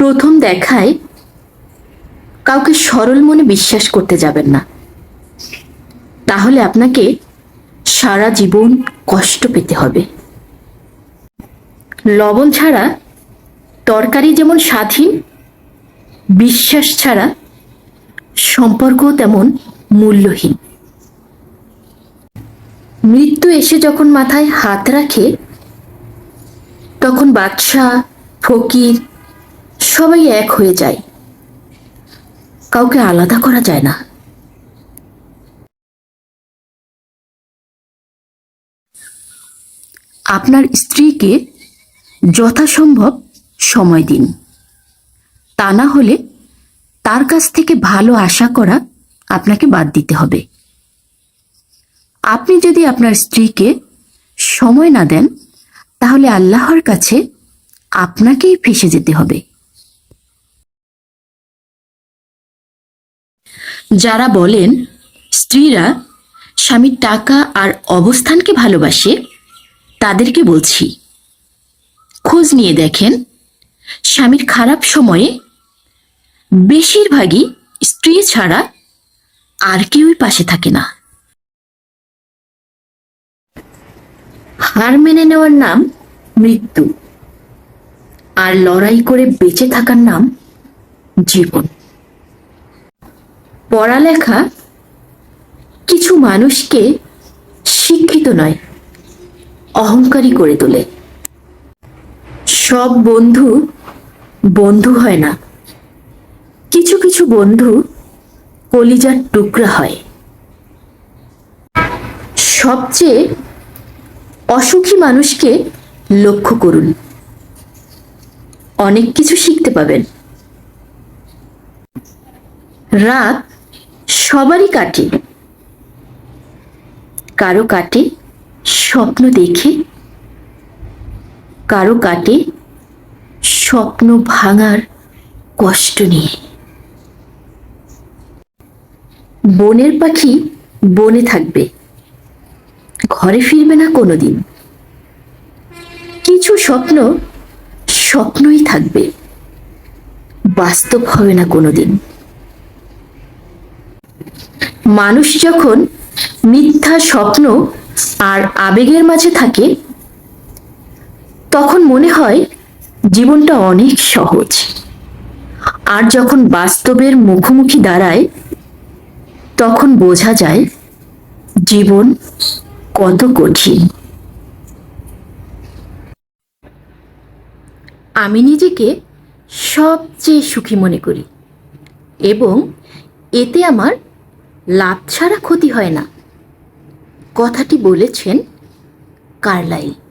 প্রথম দেখায় কাউকে সরল মনে বিশ্বাস করতে যাবেন না। তাহলে আপনাকে সারা জীবন কষ্ট পেতে হবে। লবণ ছাড়া, তরকারি যেমন স্বাধীন, বিশ্বাস ছাড়া সম্পর্ক তেমন মূল্যহীন। মৃত্যু এসে যখন মাথায় হাত রাখে, তখন বাদশাহ, ফকির সবাই এক হয়ে যায়। কাউকে আলাদা করা যায় না। আপনার স্ত্রীকে যথাসম্ভব সময় দিন। তা না হলে তার কাছ থেকে ভালো আশা করা আপনাকে বাদ দিতে হবে। আপনি যদি আপনার স্ত্রীকে সময় না দেন, তাহলে আল্লাহর কাছে আপনাকেই ফেসে যেতে হবে। যারা বলেন স্ত্রীরা স্বামীর টাকা আর অবস্থানকে ভালোবাসে, তাদেরকে বলছি, খোঁজ নিয়ে দেখেন, স্বামীর খারাপ সময়ে বেশিরভাগই স্ত্রী ছাড়া আর কেউই পাশে থাকে না। হার মেনে নেওয়ার নাম মৃত্যু, আর লড়াই করে বেঁচে থাকার নাম জীবন। পড়ালেখা কিছু মানুষকে শিক্ষিত নয়, অহংকারী করে তোলে। সব বন্ধু বন্ধু হয় না। কিছু কিছু বন্ধু কলিজার টুকরা হয়। সবচেয়ে অসুখী মানুষকে লক্ষ্য করুন। অনেক কিছু শিখতে পাবেন। রাত সবারই কাটে। কারও কাটে স্বপ্ন দেখে, কারও কাটে স্বপ্ন ভাঙার কষ্ট নিয়ে। বনের পাখি বনে থাকবে। ঘরে ফিরবে না কোনোদিন। কিছু স্বপ্ন স্বপ্নই থাকবে। বাস্তব হবে না কোনোদিন। মানুষ যখন মিথ্যা স্বপ্ন আর আবেগের মাঝে থাকে, তখন মনে হয় জীবনটা অনেক সহজ। আর যখন বাস্তবের মুখোমুখি দাঁড়ায়, তখন বোঝা যায় জীবন কত কঠিন। আমি নিজেকে সবচেয়ে সুখী মনে করি এবং এতে আমার লাভ ছাড়া ক্ষতি হয় না। কথাটি বলেছেন কার্লাইল।